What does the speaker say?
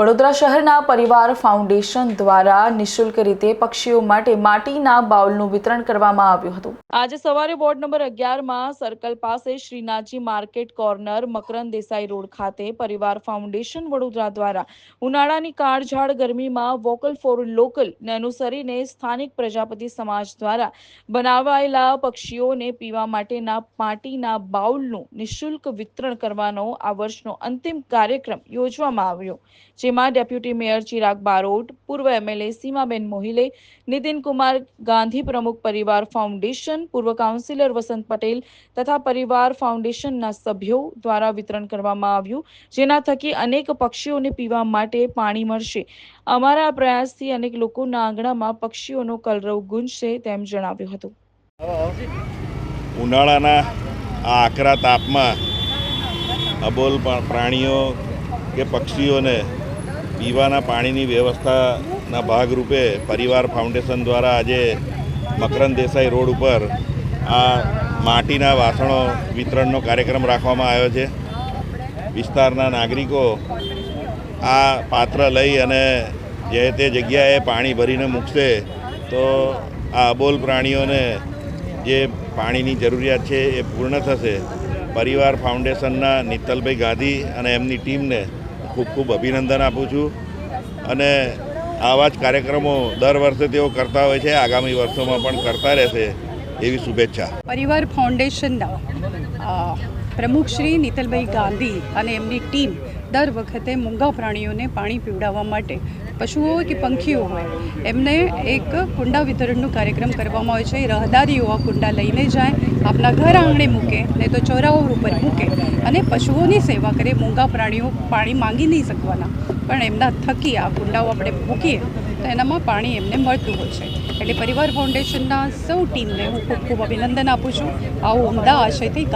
વડોદરા શહેરના પરિવાર ફાઉન્ડેશન દ્વારા નિઃશુલ્ક રીતે પક્ષીઓ માટે માટીના બાઉલનું વિતરણ કરવામાં આવ્યું હતું. આજે સવારે વોર્ડ નંબર અગિયારમાં સર્કલ પાસે Shrinathji market corner, Makarand Desai road ખાતે પરિવાર ફાઉન્ડેશન વડોદરા દ્વારા ઉનાળાની કાળઝાળ ગરમીમાં વોકલ ફોર લોકલ ને અનુસરીને સ્થાનિક પ્રજાપતિ સમાજ દ્વારા બનાવાયેલા પક્ષીઓને પીવા માટેના માટીના બાઉલનું નિઃશુલ્ક વિતરણ કરવાનો આ વર્ષનો અંતિમ કાર્યક્રમ યોજવામાં આવ્યો જેમાં ડેપ્યુટી મેયર ચિરાગ બારોટ, પૂર્વ એમએલએ સીમાબેન મોહિલે નીતિનકુમાર ગાંધી પ્રમુખ પરિવાર ફાઉન્ડેશન, પૂર્વ કાઉન્સિલર વસંત પટેલ તથા પરિવાર ફાઉન્ડેશનના સભ્યો દ્વારા વિતરણ કરવામાં આવ્યું, જેના થકી અનેક પક્ષીઓને પીવા માટે પાણી મળશે. અમારા પ્રયાસથી અનેક લોકોના આંગણામાં પક્ષીઓનો કલરવ ગુંજશે તેમ જણાવ્યું હતું. ઉનાળાના આ આકરા તાપમાં અબોલ પ્રાણીઓ કે પક્ષીઓને પીવાના પાણીની વ્યવસ્થાના ભાગરૂપે પરિવાર ફાઉન્ડેશન દ્વારા આજે મકરંદ દેસાઈ રોડ ઉપર આ માટીના વાસણો વિતરણનો કાર્યક્રમ રાખવામાં આવ્યો છે. વિસ્તારના નાગરિકો આ પાત્ર લઈ અને જે તે જગ્યાએ પાણી ભરીને મૂકશે તો આ અબોલ પ્રાણીઓને જે પાણીની જરૂરિયાત છે એ પૂર્ણ થશે. પરિવાર ફાઉન્ડેશનના નિત્તલભાઈ ગાંધી અને એમની ટીમને ખૂબ ખૂબ અભિનંદન આપું છું. અને આવા જ કાર્યક્રમો દર વર્ષે તેઓ કરતા હોય છે, આગામી વર્ષોમાં પણ કરતા રહેશે એવી શુભેચ્છા. પરિવાર ફાઉન્ડેશનના પ્રમુખ શ્રી નીતલભાઈ ગાંધી અને એમની ટીમ દર વખતે મૂંગા પ્રાણીઓને પાણી પીવડાવવા માટે પશુઓ કે પંખીઓ હોય. એમને એક કુંડા વિતરણનો કાર્યક્રમ કરવામાં આવે છે. રહદારીઓ આ કુંડા લઈને જાય, આપના ઘર આંગણે મૂકે નહીં તો ચોરાઓ ઉપર મૂકે અને પશુઓની સેવા કરે. મૂંગા પ્રાણીઓ પાણી માંગી નહીં શકવાના. પણ એમના થકી આ કુંડાઓ આપણે મૂકીએ તો એનામાં પાણી એમને મળતું હોય છે. એટલે પરિવાર ફાઉન્ડેશનના સૌ ટીમને હું ખૂબ ખૂબ અભિનંદન આપું છું. આવો ઉમદા આશયથી